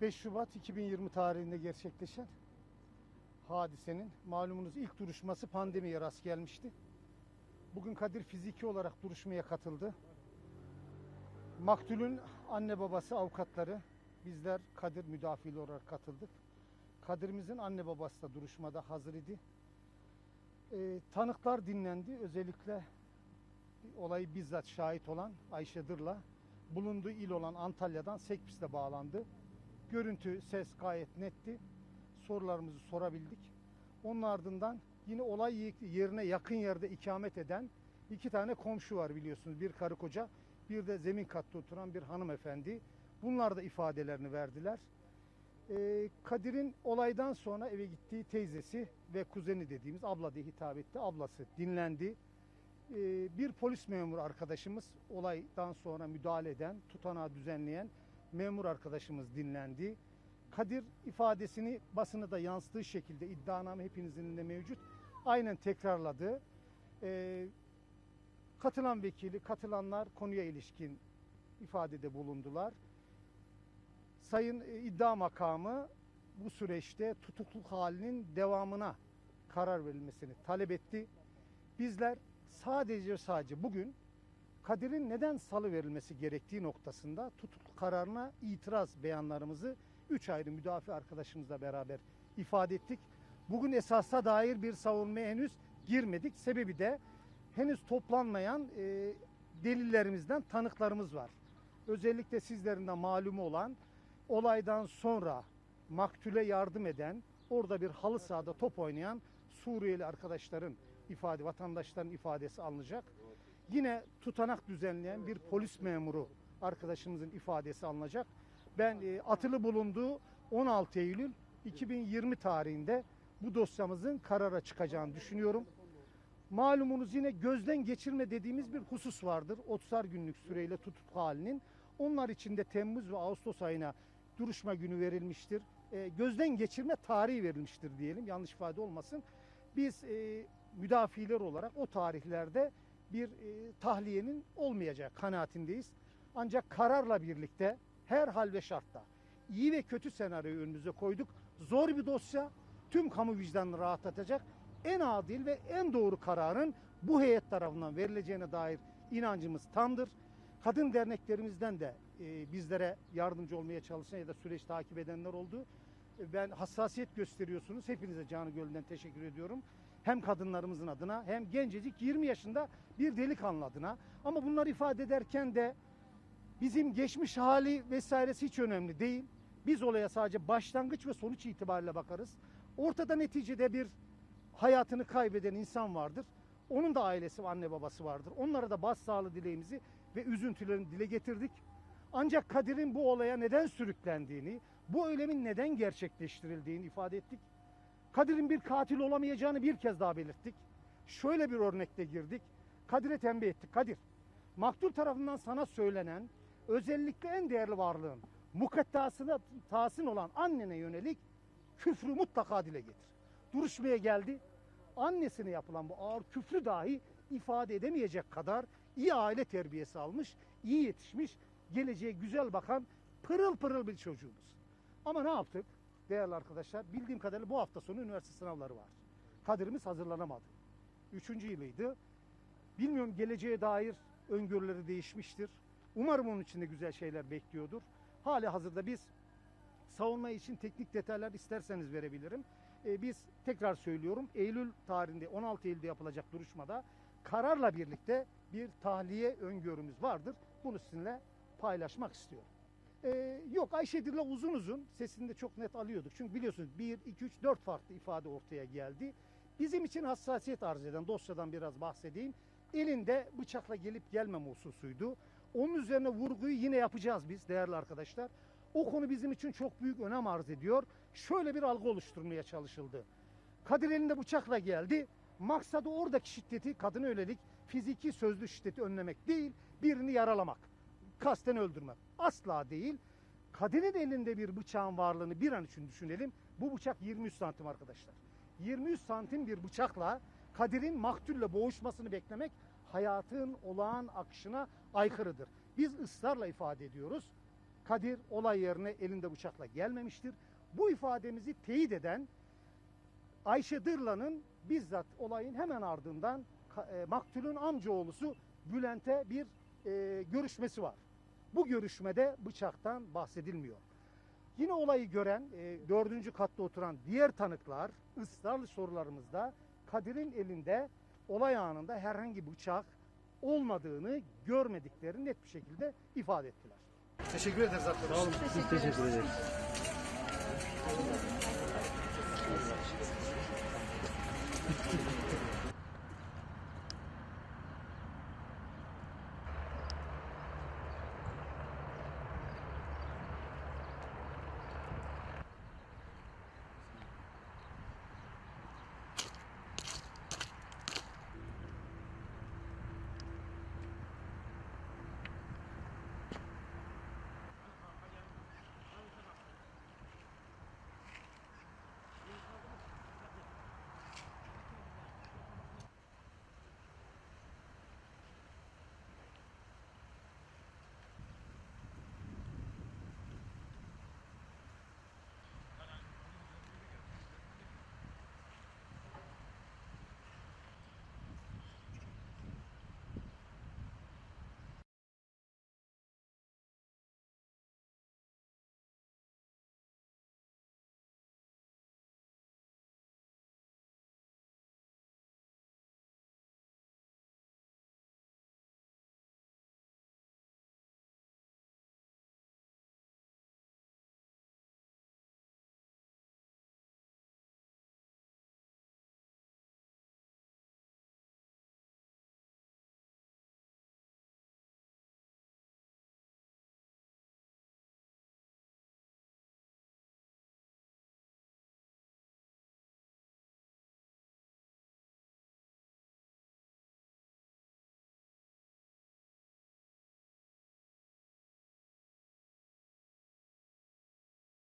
5 Şubat 2020 tarihinde gerçekleşen hadisenin malumunuz ilk duruşması pandemiye rast gelmişti. Bugün Kadir fiziki olarak duruşmaya katıldı. Maktulün anne babası avukatları bizler Kadir müdafili olarak katıldık. Kadir'imizin anne babası da duruşmada hazır idi. Ee, tanıklar dinlendi. Özellikle olayı bizzat şahit olan Ayşe Dırla bulunduğu il olan Antalya'dan Sekbis'te bağlandı. Görüntü, ses gayet netti. Sorularımızı sorabildik. Onun ardından yine olay yerine yakın yerde ikamet eden iki tane komşu var biliyorsunuz. Bir karı koca, bir de zemin katta oturan bir hanımefendi. Bunlar da ifadelerini verdiler. Ee, Kadir'in olaydan sonra eve gittiği teyzesi ve kuzeni dediğimiz abla diye hitap etti. Ablası dinlendi. Ee, bir polis memuru arkadaşımız olaydan sonra müdahale eden, tutanağı düzenleyen memur arkadaşımız dinlendi. Kadir ifadesini basını da yansıttığı şekilde iddianame hepinizin elinde mevcut. Aynen tekrarladı. Ee, katılan vekili, katılanlar konuya ilişkin ifadede bulundular. Sayın e, iddia makamı bu süreçte tutukluk halinin devamına karar verilmesini talep etti. Bizler sadece sadece bugün Kadir'in neden salı verilmesi gerektiği noktasında tutukluk kararına itiraz beyanlarımızı üç ayrı müdafi arkadaşımızla beraber ifade ettik. Bugün esasa dair bir savunmaya henüz girmedik. Sebebi de henüz toplanmayan e, delillerimizden tanıklarımız var. Özellikle sizlerin de malumu olan olaydan sonra maktule yardım eden, orada bir halı sahada top oynayan Suriyeli arkadaşların ifade, vatandaşların ifadesi alınacak. Yine tutanak düzenleyen bir polis memuru arkadaşımızın ifadesi alınacak. Ben e, atılı bulunduğu 16 Eylül 2020 tarihinde bu dosyamızın karara çıkacağını düşünüyorum. Malumunuz yine gözden geçirme dediğimiz bir husus vardır. 30'ar günlük süreyle tutuk halinin. Onlar için de Temmuz ve Ağustos ayına duruşma günü verilmiştir. E, gözden geçirme tarihi verilmiştir diyelim. Yanlış ifade olmasın. Biz e, müdafiler olarak o tarihlerde bir e, tahliyenin olmayacağı kanaatindeyiz. Ancak kararla birlikte her hal ve şartta iyi ve kötü senaryoyu önümüze koyduk. Zor bir dosya tüm kamu vicdanını rahatlatacak en adil ve en doğru kararın bu heyet tarafından verileceğine dair inancımız tamdır. Kadın derneklerimizden de e, bizlere yardımcı olmaya çalışan ya da süreç takip edenler oldu. E, Ben hassasiyet gösteriyorsunuz. Hepinize canı gönülden teşekkür ediyorum. Hem kadınlarımızın adına hem gencecik 20 yaşında bir delikanlı adına. Ama bunları ifade ederken de bizim geçmiş hali vesairesi hiç önemli değil. Biz olaya sadece başlangıç ve sonuç itibariyle bakarız. Ortada neticede bir hayatını kaybeden insan vardır. Onun da ailesi ve anne babası vardır. Onlara da başsağlığı dileğimizi ve üzüntülerini dile getirdik. Ancak Kadir'in bu olaya neden sürüklendiğini, bu eylemin neden gerçekleştirildiğini ifade ettik. Kadir'in bir katil olamayacağını bir kez daha belirttik. Şöyle bir örnekle girdik. Kadir'e tembih ettik. Kadir, maktul tarafından sana söylenen özellikle en değerli varlığın mukaddasına tahsin olan annene yönelik küfrü mutlaka dile getir. Duruşmaya geldi. Annesine yapılan bu ağır küfrü dahi ifade edemeyecek kadar iyi aile terbiyesi almış, iyi yetişmiş, geleceğe güzel bakan pırıl pırıl bir çocuğumuz. Ama ne yaptık değerli arkadaşlar? Bildiğim kadarıyla bu hafta sonu üniversite sınavları var. Kadirimiz hazırlanamadı. Üçüncü yılıydı. Bilmiyorum geleceğe dair öngörüleri değişmiştir. Umarım onun için de güzel şeyler bekliyordur. Hali hazırda biz savunma için teknik detaylar isterseniz verebilirim. Ee, biz tekrar söylüyorum Eylül tarihinde 16 Eylül'de yapılacak duruşmada kararla birlikte bir tahliye öngörümüz vardır. Bunu sizinle paylaşmak istiyorum. Ee, yok Ayşe Dirla uzun uzun sesini de çok net alıyorduk. Çünkü biliyorsunuz 1, 2, 3, 4 farklı ifade ortaya geldi. Bizim için hassasiyet arz eden dosyadan biraz bahsedeyim. Elinde bıçakla gelip gelmeme hususuydu. Onun üzerine vurguyu yine yapacağız biz değerli arkadaşlar. O konu bizim için çok büyük önem arz ediyor. Şöyle bir algı oluşturmaya çalışıldı. Kadir elinde bıçakla geldi. Maksadı oradaki şiddeti, kadına yönelik fiziki sözlü şiddeti önlemek değil, birini yaralamak, kasten öldürmek. Asla değil. Kadir'in elinde bir bıçağın varlığını bir an için düşünelim. Bu bıçak 23 santim arkadaşlar. 23 santim bir bıçakla Kadir'in maktulle boğuşmasını beklemek hayatın olağan akışına aykırıdır. Biz ısrarla ifade ediyoruz. Kadir olay yerine elinde bıçakla gelmemiştir. Bu ifademizi teyit eden Ayşe Dırlan'ın bizzat olayın hemen ardından e, maktulün amcaoğlusu Bülent'e bir e, görüşmesi var. Bu görüşmede bıçaktan bahsedilmiyor. Yine olayı gören e, dördüncü katta oturan diğer tanıklar ısrarlı sorularımızda Kadir'in elinde olay anında herhangi bıçak olmadığını görmediklerini net bir şekilde ifade ettiler. Teşekkür ederiz arkadaşlar. Sağ olun. Teşekkür ederiz.